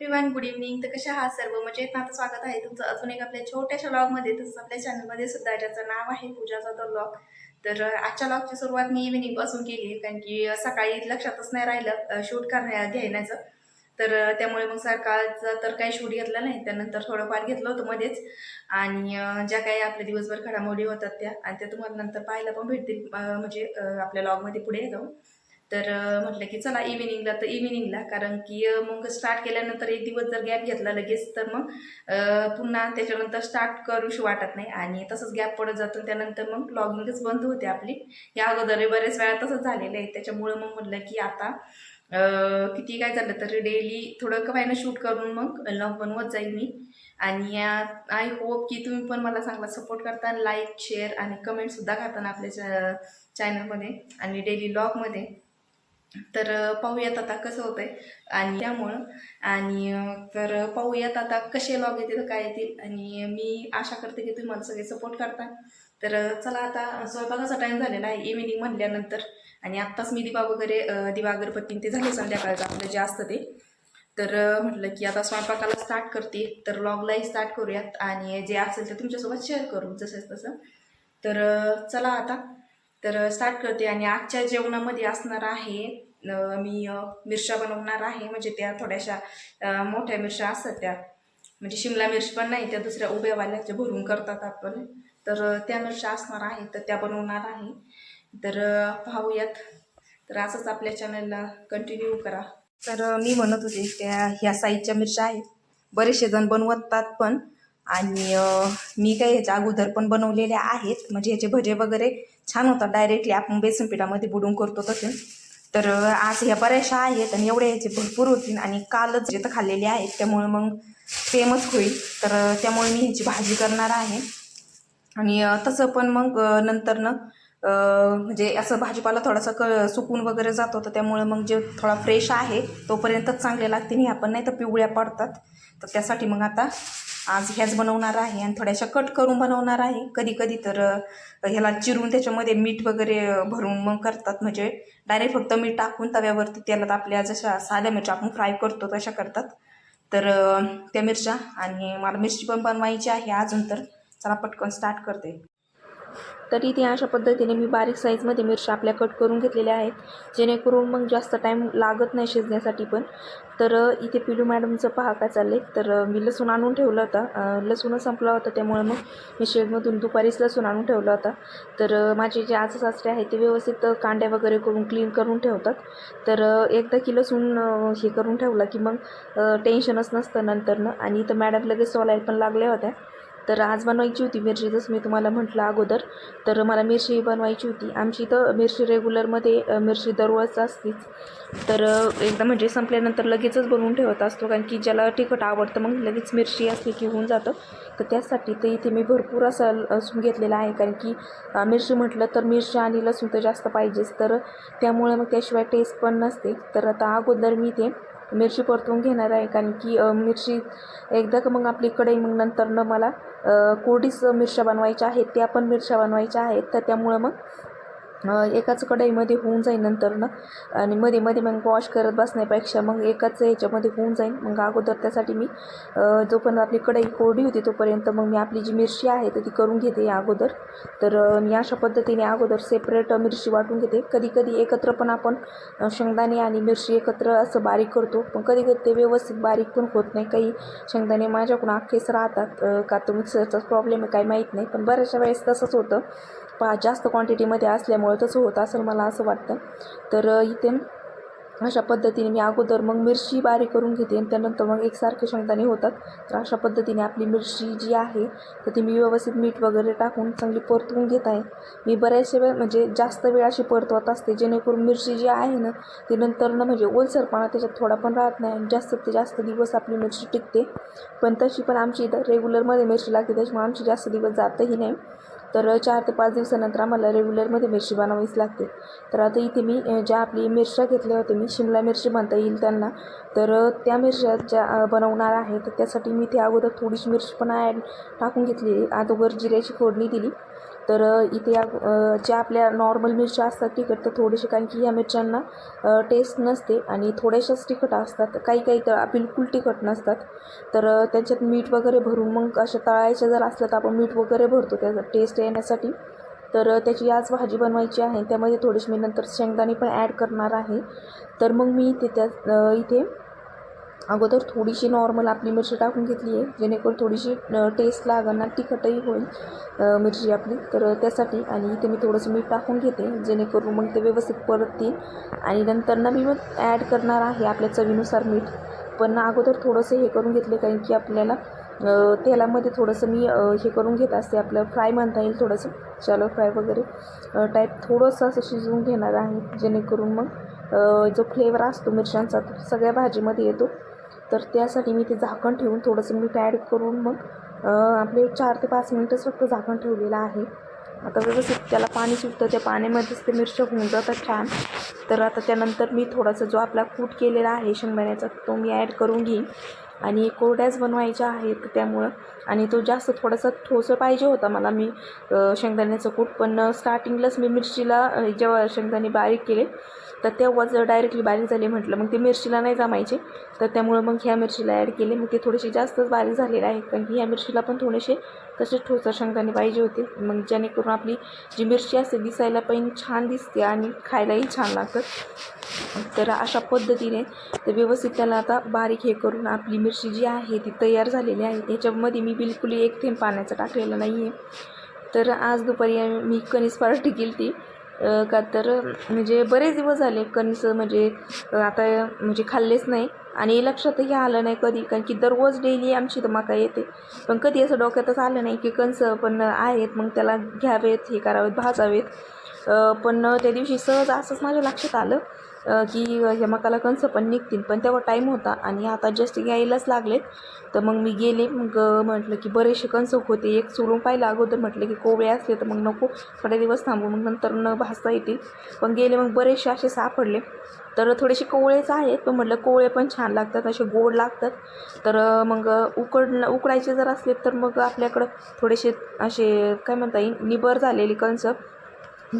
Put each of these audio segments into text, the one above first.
Everyone good evening तर कशा आहात सर्व? मजेत ना? आता स्वागत आहे तुमचं अजून एक आपल्या छोट्याशा लॉगमध्ये तसंच आपल्या चॅनलमध्ये सुद्धा ज्याचं नाव आहे पूजाचा द लॉग तर आजच्या लॉगची सुरुवात मी इव्हिनिंगपासून केली कारण की सकाळी लक्षातच नाही राहिलं शूट करण्या घेण्याचं तर त्यामुळे मग सकाळचं तर काही शूट घेतलं नाही त्यानंतर थोडंफार घेतलं होतं मध्येच. आणि ज्या काही आपल्या दिवसभर घडामोडी होतात त्या आणि त्या तुम्हाला नंतर पाहायला पण भेटतील म्हणजे आपल्या लॉगमध्ये पुढे जाऊन. तर म्हटलं की चला इव्हिनिंगला तर इव्हिनिंगला कारण की मग स्टार्ट केल्यानंतर एक दिवस जर गॅप घेतला लगेच तर मग पुन्हा त्याच्यानंतर स्टार्ट करूशी वाटत नाही. आणि तसंच गॅप पडत जातो त्यानंतर मग लॉगिंगच बंद होते आपली. या अगोदर बरेच वेळा तसंच झालेलं आहे. त्याच्यामुळं मग म्हटलं की आता किती काय झालं तर डेली थोडं कमायनं शूट करून मग लॉग बनवत जाईल मी. आणि आय होप की तुम्ही पण मला चांगला सपोर्ट करता. लाईक शेअर आणि कमेंटसुद्धा करताना आपल्या चॅनलमध्ये आणि डेली लॉगमध्ये तर पाहूयात आता कसं होतंय. आणि त्यामुळं आणि तर पाहूयात आता कसे लॉग येतील काय येतील. आणि मी आशा करते की तुम्ही मला सगळे सपोर्ट करता. तर चला आता स्वयंपाकाचा टाईम झालेला आहे. इव्हिनिंग म्हणल्यानंतर आणि आत्ताच मी दिवा वगैरे दिवा अगरबत्ती ते झाले संध्याकाळचं आपलं जे असतं ते. तर म्हटलं की आता स्वयंपाकाला स्टार्ट करते. तर लॉगलाही स्टार्ट करूयात. आणि जे असेल ते तुमच्यासोबत शेअर करू जसं तसं. तर चला आता. तर स्टार्ट करते. आणि आजच्या जेवणामध्ये असणार आहे मी मिरच्या बनवणार आहे. म्हणजे त्या थोड्याशा मोठ्या मिरच्या असतात त्या. म्हणजे शिमला मिरची पण नाही त्या दुसऱ्या उभ्यावाल्या ज्या भरून करतात आपण. तर त्या मिरच्या असणार आहे तर त्या बनवणार आहे. तर पाहूयात. तर असंच आपल्या चॅनलला कंटिन्यू करा. तर मी म्हणत होते त्या ह्या साईजच्या मिरच्या आहेत. बरेचसे जण बनवतात पण. आणि मी काही ह्याच्या अगोदर पण बनवलेल्या आहेत. म्हणजे ह्याचे भजे वगैरे छान होतात. डायरेक्टली आपण बेसन पिठामध्ये बुडून करतो तसे. तर आज ह्या बऱ्याचशा आहेत आणि एवढ्या ह्याचे भरपूर होतील आणि कालच जे तर खाल्लेले आहेत त्यामुळे मग सेमच होईल. तर त्यामुळे मी ह्याची भाजी करणार आहे. आणि तसं पण मग नंतरनं म्हणजे असं भाजीपाला थोडासा क सुकून वगैरे जातो तर त्यामुळे मग जे थोडा फ्रेश आहे तोपर्यंतच चांगले लागते नाही आपण नाही तर पिवळ्या पडतात. तर त्यासाठी मग आता आज ह्याच बनवणार आहे आणि थोड्याशा कट करून बनवणार आहे. कधी कधी तर ह्याला चिरून त्याच्यामध्ये मीठ वगैरे भरून मग करतात. म्हणजे डायरेक्ट फक्त मीठ टाकून तव्यावरती त्याला आपल्या जशा साध्या मिरच्या आपण फ्राय करतो तशा करतात. तर त्या मिरच्या आणि मला मिरची पण बनवायची आहे अजून तर. चला पटकन स्टार्ट करते. तर इथे अशा पद्धतीने मी बारीक साईजमध्ये मिरच्या आपल्या कट करून घेतलेल्या आहेत. जेणेकरून मग जास्त टाईम लागत नाही शिजण्यासाठी पण. तर इथे पिलू मॅडमचं पहा काय चाललं आहे तर मी लसूण आणून ठेवलं होता. लसूणच संपला होता त्यामुळे मग मी शेडमधून दुपारीच लसूण आणून ठेवला होता. तर माझे जे आज सासरे आहेत ते व्यवस्थित कांड्या वगैरे करून क्लीन करून ठेवतात. तर एकदा की लसूण हे करून ठेवला की मग टेन्शनच नसतं नंतरनं. आणि इथं मॅडम लगेच सोलायला पण लागल्या होत्या. तर आज बनवायची होती मिरची जसं मी तुम्हाला म्हटलं अगोदर. तर मला मिरची बनवायची होती. आमची इथं मिरची रेग्युलरमध्ये मिरची दररोज असतीच. तर एकदा म्हणजे संपल्यानंतर लगेचच बनवून ठेवत असतो कारण की ज्याला तिखट आवडतं मग लगेच मिरची असली की होऊन जातं. तर त्यासाठी ते इथे मी भरपूर असा लसूण घेतलेला आहे कारण की मिरची म्हटलं तर मिरची आणि लसूण तर जास्त पाहिजेच. तर त्यामुळे मग त्याशिवाय टेस्ट पण नसते. तर आता अगोदर मी ते मिरची परतून घेणार आहे. कारण की मिरची एकदा का मग आपली कढई मग नंतरनं मला कोरडीच मिरच्या बनवायच्या आहेत त्या पण मिरच्या बनवायच्या आहेत. तर त्यामुळं मग एकाच कढईमध्ये होऊन जाईल नंतरनं आणि मध्ये मध्ये मग वॉश करत बसण्यापेक्षा मग एकाच ह्याच्यामध्ये होऊन जाईल. मग अगोदर त्यासाठी मी जोपर्यंत आपली कढई कोरडी होती तोपर्यंत मग मी आपली जी मिरची आहे तर ती करून घेते या अगोदर. तर मी अशा पद्धतीने अगोदर सेपरेट मिरची वाटून घेते. कधी कधी एकत्र पण आपण शेंगदाणे आणि मिरची एकत्र असं बारीक करतो. पण कधी कधी ते व्यवस्थित बारीक पण होत नाही. काही शेंगदाणे माझ्याकडून अख्खेच राहतात का तो मिक्सरचाच प्रॉब्लेम आहे काही माहीत नाही. पण बऱ्याचशा वेळेस तसंच होतं. पा जास्त क्वांटिटीमध्ये असल्यामुळे तसं होत असेल मला असं वाटतं. तर इथे अशा पद्धतीने मी अगोदर मग मिरची बारीक करून घेते आणि त्यानंतर मग एकसारखे शेंगदाणे होतात. तर अशा पद्धतीने आपली मिरची जी आहे तर ती मी व्यवस्थित मीठ वगैरे टाकून चांगली परतवून घेत आहे. मी बऱ्याचशा वेळ म्हणजे जास्त वेळ अशी परतवत असते जेणेकरून मिरची जी आहे ना ती नंतरनं म्हणजे ओलसरपणा त्याच्यात थोडा पण राहत नाही आणि जास्त ते जास्त दिवस आपली मिरची टिकते. पण तशी पण आमची इथं रेग्युलरमध्ये मिरची लागते त्याच्यामुळे आमची जास्त दिवस जातही नाही. तर चार ते पाच दिवसानंतर आम्हाला रेग्युलरमध्ये मिरची बनवावीच लागते. तर आता इथे मी ज्या आपली मिरच्या घेतल्या होत्या मी शिमला मिरची बनता येईल त्यांना. तर त्या मिरच्या ज्या बनवणार आहे तर त्यासाठी मी ते अगोदर थोडीशी मिरची पण ॲड टाकून घेतली अगोदर जिऱ्याची फोडणी दिली. तर इथे या ज्या आपल्या नॉर्मल मिरच्या असतात तिखट तर थोडेसे कारण की या मिरच्यांना टेस्ट नसते आणि थोड्याशाच तिखट असतात. काही काही तर बिलकुल तिखट नसतात. तर त्यांच्यात मीठ वगैरे भरून मग अशा तळायच्या जर असल्या तर आपण मीठ वगैरे भरतो त्याचा टेस्ट येण्यासाठी. तर त्याची आज भाजी बनवायची आहे. त्यामध्ये थोडीशी मी नंतर शेंगदाणे पण ॲड करणार आहे. तर मग मी इथे त्या इथे अगोदर थोडीशी नॉर्मल आपली मिरची टाकून घेतली आहे जेणेकरून थोडीशी टेस्ट लागणार ना तिखटही होईल मिरची आपली. तर त्यासाठी आणि इथे मी थोडंसं मीठ टाकून घेते जेणेकरून मग ते व्यवस्थित परततील. आणि नंतर ना मी मग ॲड करणार आहे आपल्या चवीनुसार मीठ. पण अगोदर थोडंसं हे करून घेतले कारण की आपल्याला तेलामध्ये थोडंसं मी हे करून घेत असते. आपलं फ्राय म्हणता येईल थोडंसं शालो फ्राय वगैरे टाईप थोडंसं असं शिजवून घेणार आहे जेणेकरून मग जो फ्लेवर असतो मिरच्यांचा तो सगळ्या भाजीमध्ये येतो. तर त्यासाठी मी ते झाकण ठेवून थोडंसं मीठ ॲड करून मग आपले चार ते पाच मिनटंच फक्त झाकण ठेवलेलं आहे. आता व्यवस्थित त्याला पाणी सुटतं त्या पाण्यामध्येच ते मिरच्या होऊन जातात छान. तर आता त्यानंतर मी थोडासा जो आपला कूट केलेला आहे शेंगदाण्याचा तो मी ॲड करून घेईन. आणि कोरड्याच बनवायच्या आहेत त्यामुळं. आणि तो जास्त थोडासा ठोसं पाहिजे होता मला. मी शेंगदाण्याचं कूट पण स्टार्टिंगलाच मी मिरचीला जेव्हा शेंगदाणे बारीक केले तर तेव्हाच डायरेक्टली बारीक झाली म्हटलं मग ते मिरचीला नाही जमायचे. तर त्यामुळं मग ह्या मिरचीला ॲड केले. मग ते थोडेसे जास्तच बारीक झालेले आहे. कारण की ह्या मिरचीला पण थोडेसे तसेच ठोसर शेंगदाणे पाहिजे होते. मग जेणेकरून आपली जी मिरची असते दिसायला पण छान दिसते आणि खायलाही छान लागतं. तर अशा पद्धतीने तर व्यवस्थित त्याला आता बारीक हे करून आपली मिरची जी आहे ती तयार झालेली आहे. त्याच्यामध्ये मी बिलकुल एक थेंब पाण्याचं टाकलेलं नाही आहे तर आज दुपारी मी कणीस पार्टी केली ती का तर म्हणजे बरेच दिवस झाले कणीस म्हणजे आता म्हणजे खाल्लेच नाही. आणि लक्षातही आलं नाही कधी कारण की दररोज डेली आमची तर मका येते. पण कधी असं डोक्यातच आलं नाही की कणस पण आहेत मग त्याला घ्यावेत हे करावेत भाजावेत. पण त्या दिवशी सहज असंच माझ्या लक्षात आलं. की हेमाकाला कंस पण निघतील पण तेव्हा टाईम होता आणि आता जस्ट यायलाच लागलेत. तर मग मी गेले मग म्हटलं की बरेचसे कंस होते एक सोडून पाहिलं अगोदर म्हटलं की कोवळे असले तर मग नको थोडे दिवस थांबू मग नंतर न भासता येतील. पण गेले मग बरेचसे असे सापडले. तर थोडेसे कोवळेच आहेत पण म्हटलं कोवळे पण छान लागतात असे गोड लागतात. तर मग उकड उकडायचे जर असले तर मग आपल्याकडं थोडेसे असे काय म्हणता येईल निबर झालेले कंस.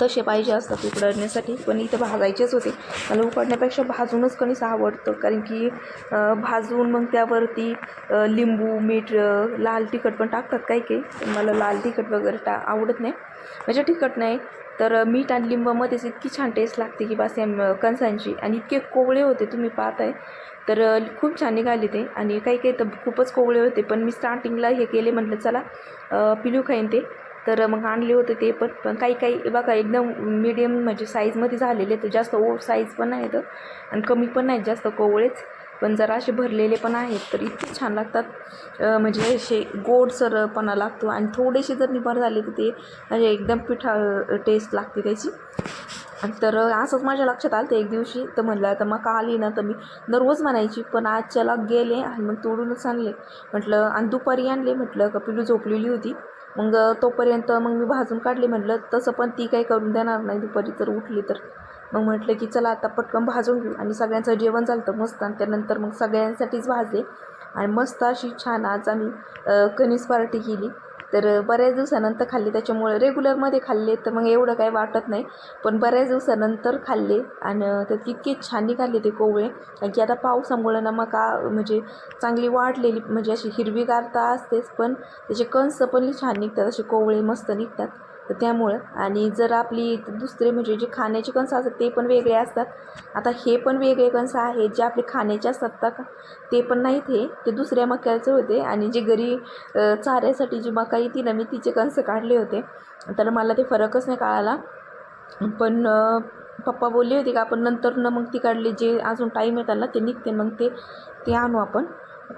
तसे पाहिजे असतात उकडण्यासाठी पण इथं भाजायचेच होते. मला उकडण्यापेक्षा भाजूनच कणीस आवडतं. कारण की भाजून मग त्यावरती लिंबू मीठ लाल तिखट पण टाकतात काही काही. पण मला लाल तिखट वगैरे टा आवडत नाही. म्हणजे तिखट नाही. तर मीठ आणि लिंबामध्येच इतकी छान टेस्ट लागते की बास या कणसांची. आणि इतके कोवळे होते तुम्ही पाहताय. तर खूप छान निघाले ते. आणि काही काही तर खूपच कोवळे होते. पण मी स्टार्टिंगला हे केले म्हटलं चला पिलू खाईन ते. तर मग आणले होते ते पण. पण काही काही बघा एकदम मिडियम म्हणजे साईजमध्ये झालेले तर जास्त ओ साईज पण नाहीत आणि कमी पण नाहीत जास्त कोवळेच. पण जरा असे भरलेले पण आहेत तर इतके छान लागतात. म्हणजे असे गोडसरपणा लागतो. आणि थोडेसे जर निभार झाले तर ते म्हणजे एकदम पिठा टेस्ट लागते त्याची. तर असंच माझ्या लक्षात आलं ते एक दिवशी. तर म्हणलं आता मग आली ना तर मी दररोज म्हणायची. पण आजच्याला गेले आणि मग तोडूनच आणले. म्हटलं आणि दुपारी आणले. म्हटलं का पिलू झोपलेली होती. मग तोपर्यंत मग मी भाजून काढले म्हटलं तसं पण ती काही करून देणार नाही दुपारी जर उठली तर. मग म्हटलं की चला आता पटकन भाजून घेऊ. आणि सगळ्यांचं जेवण झालं तर मस्त. आणि त्यानंतर मग सगळ्यांसाठीच भाजले. आणि मस्त अशी छान आज आम्ही कणीस पार्टी केली. तर बऱ्याच दिवसानंतर खाल्ली. त्याच्यामुळे रेग्युलरमध्ये खाल्ले तर मग एवढं काही वाटत नाही. पण बऱ्याच दिवसानंतर खाल्ले आणि त्यात इतके छान निघाले ते कोवळे. कारण की आता पावसामुळं ना मका म्हणजे चांगली वाढलेली म्हणजे अशी हिरवीगार तर असतेच पण त्याचे कंस पण छान निघतात असे कोवळे मस्त निघतात. तर त्यामुळं. आणि जर आपली दुसरे म्हणजे जे खाण्याचे कणसं असतात ते पण वेगळे असतात. आता हे पण वेगळे कणसं आहेत जे आपले खाण्याचे असतात तर का ते पण नाहीत हे. ते दुसऱ्या मक्याचे होते आणि जे घरी चाऱ्यासाठी जी मका येते ना मी तिचे कणसं काढले होते. तर मला ते फरकच नाही कळाला. पण पप्पा बोलले होते का आपण नंतर न मग ती काढली जे अजून टाईम येतात ना ते निघते. मग ते ते आणू आपण.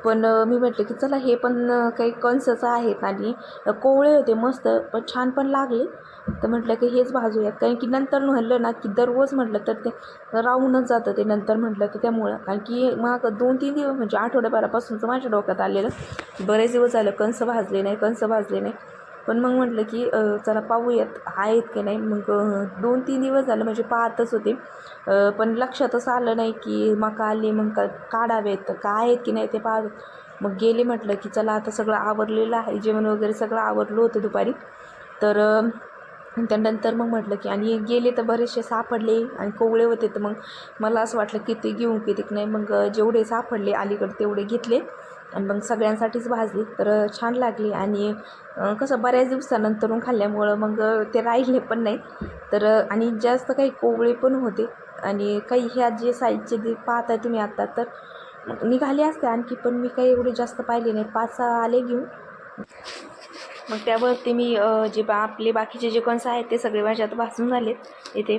पण मी म्हटलं की चला हे पण काही कणसंच आहेत आणि कोवळे होते मस्त पण छान पण लागले. तर म्हटलं की हेच भाजूयात. कारण की नंतर म्हणलं ना की दररोज म्हटलं तर ते राहूनच जातं ते नंतर म्हटलं की त्यामुळं. कारण की मग दोन तीन दिवस म्हणजे आठवड्याभरापासूनचं माझ्या डोक्यात आलेलं बरेच दिवस झालं कणसं भाजले नाही कणसं भाजले नाही. पण मग म्हटलं की चला पाहूयात. आहेत की नाही. मग दोन तीन दिवस झालं म्हणजे पाहतच होते. पण लक्षातच आलं नाही की मका आले मग का काढावेत. तर काय आहेत की नाही ते पाहावे मग गेले म्हटलं की चला आता सगळं आवरलेलं आहे. जेवण वगैरे सगळं आवरलं होतं दुपारी. तर त्यानंतर मग म्हटलं की आणि गेले तर बरेचसे सापडले आणि कोवळे होते. तर मग मला असं वाटलं की ते घेऊन किती नाही. मग जेवढे सापडले अलीकडे तेवढे घेतले. आणि मग सगळ्यांसाठीच भाजली तर छान लागली. आणि कसं बऱ्याच दिवसानंतरून खाल्ल्यामुळं मग ते राहिले पण नाही तर आणि जास्त काही कोवळे पण होते. आणि काही ह्या जे साईजचे जे पाहताय तुम्ही आत्ता तर मग निघाले असते आणखी पण मी काही एवढे जास्त पाहिले नाही. पाच सहा आले घेऊन. मग त्यावरती मी जे बा आपले बाकीचे जे कणस आहेत ते सगळे माझ्यात भाजून झालेत इथे.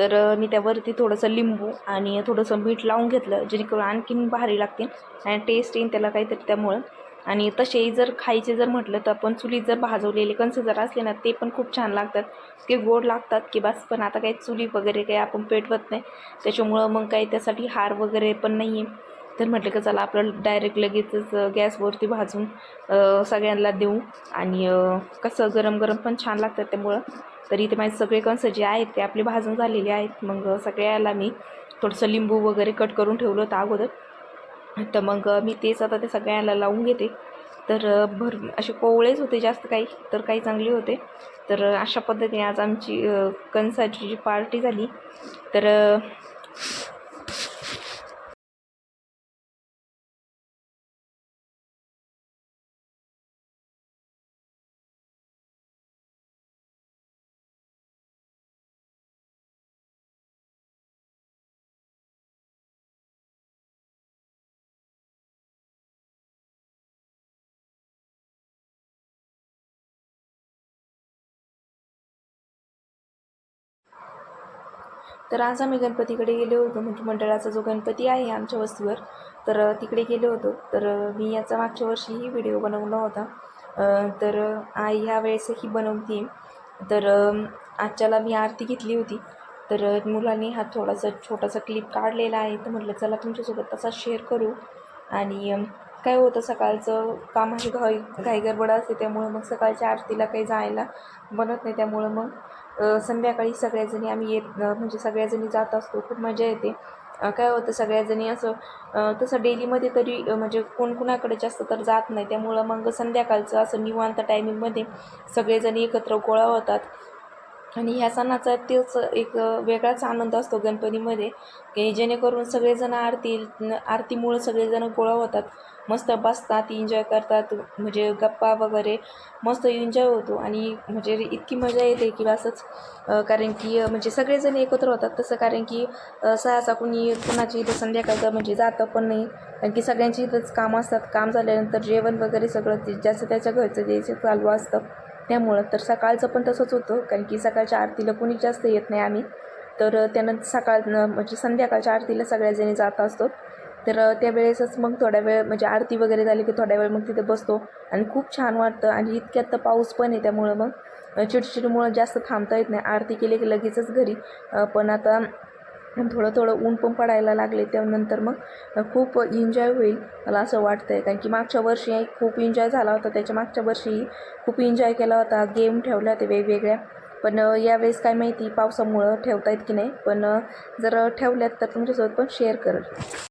तर मी त्यावरती थोडंसं लिंबू आणि थोडंसं मीठ लावून घेतलं जेणेकरून आणखीन भारी लागतील आणि टेस्ट येईन त्याला काहीतरी त्यामुळं. आणि तसेही जर खायचे जर म्हटलं तर आपण चुलीत जर भाजवलेले कंस जर असले ना ते पण खूप छान लागतात. ते गोड लागतात की बस पण आता काही चुली वगैरे काही आपण पेटवत नाही. त्याच्यामुळं मग काही त्यासाठी हार वगैरे पण नाही आहे तर म्हटलं का चला आपलं डायरेक्ट लगेचच गॅसवरती भाजून सगळ्यांना देऊ. आणि कसं गरम गरम पण छान लागतात त्यामुळं. तरी ते माझे सगळे कणसं जे आहेत ते आपले भाजून झालेले आहेत. मग सगळ्याला मी थोडंसं लिंबू वगैरे कट करून ठेवलं होतं अगोदर. तर मग मी तेच आता ते सगळ्याला लावून घेते. तर भर असे कोवळेच होते जास्त काही तर काही चांगले होते. तर अशा पद्धतीने आज आमची कणसाची जी पार्टी झाली. तर तर आज आम्ही गणपतीकडे गेलो होतो. म्हणजे मंडळाचा जो गणपती आहे आमच्या वस्तीवर तर तिकडे गेलो होतो. तर मी याचा मागच्या वर्षीही व्हिडिओ बनवला होता. तर आई ह्या वेळेसही बनवते तर आजच्याला मी आरती घेतली होती. तर मुलांनी हा थोडासा छोटासा क्लिप काढलेला आहे. तर म्हटलं चला तुमच्यासोबत तसा शेअर करू. आणि काय होतं सकाळचं कामाची घाई घाई गडबड असते त्यामुळं मग सकाळच्या आरतीला काही जायला बनत नाही. त्यामुळं मग संध्याकाळी सगळ्याजणी आम्ही येत म्हणजे सगळ्याजणी जात असतो. खूप मजा येते. काय होतं सगळ्याजणी असं तसं डेलीमध्ये तरी म्हणजे कोण कुणाकडे जास्त तर जात नाही. त्यामुळं मग संध्याकाळचं असं निवांत टायमिंगमध्ये सगळेजणी एकत्र गोळा होतात. आणि ह्या सणाचा तेच एक वेगळाच आनंद असतो गणपतीमध्ये की जेणेकरून सगळेजण आरती आरतीमुळं सगळेजण गोळा होतात मस्त बसतात एन्जॉय करतात म्हणजे गप्पा वगैरे मस्त एन्जॉय होतो. आणि म्हणजे इतकी मजा येते की असंच कारण की म्हणजे सगळेजण एकत्र होतात तसं कारण की सहसा कुणी कुणाची इथं संध्याकाळचं म्हणजे जातं पण नाही. कारण की सगळ्यांची इथंच कामं असतात. काम झाल्यानंतर जेवण वगैरे सगळं जास्त ज्याचं त्याच्या घरचं द्यायचं चालू असतं. त्यामुळं तर सकाळचं पण तसंच होतं कारण की सकाळच्या आरतीला कोणी जास्त येत नाही आम्ही. तर त्यानं त्यानंतर सकाळ म्हणजे संध्याकाळच्या आरतीला सगळ्याजणी जात असतो. तर त्यावेळेसच मग थोड्या वेळ म्हणजे आरती वगैरे झाली की थोड्या वेळ मग तिथे बसतो. आणि खूप छान वाटतं आणि इतक्यात तर पाऊस पण आहे त्यामुळं मग चिडचिडमुळं जास्त थांबता येत नाही. आरती केली की लगेचच घरी. पण आता थोडं थोडं ऊन पण पडायला लागले त्यानंतर मग खूप एन्जॉय होईल मला असं वाटतं आहे कारण की मागच्या वर्षी खूप एन्जॉय झाला होता. त्याच्या मागच्या वर्षी खूप एन्जॉय केला होता. गेम ठेवल्या होत्या वेगवेगळ्या. पण यावेळेस काय माहिती पावसामुळं ठेवता येत की नाही. पण जर ठेवल्यात तर तुमच्यासोबत पण शेअर करेल.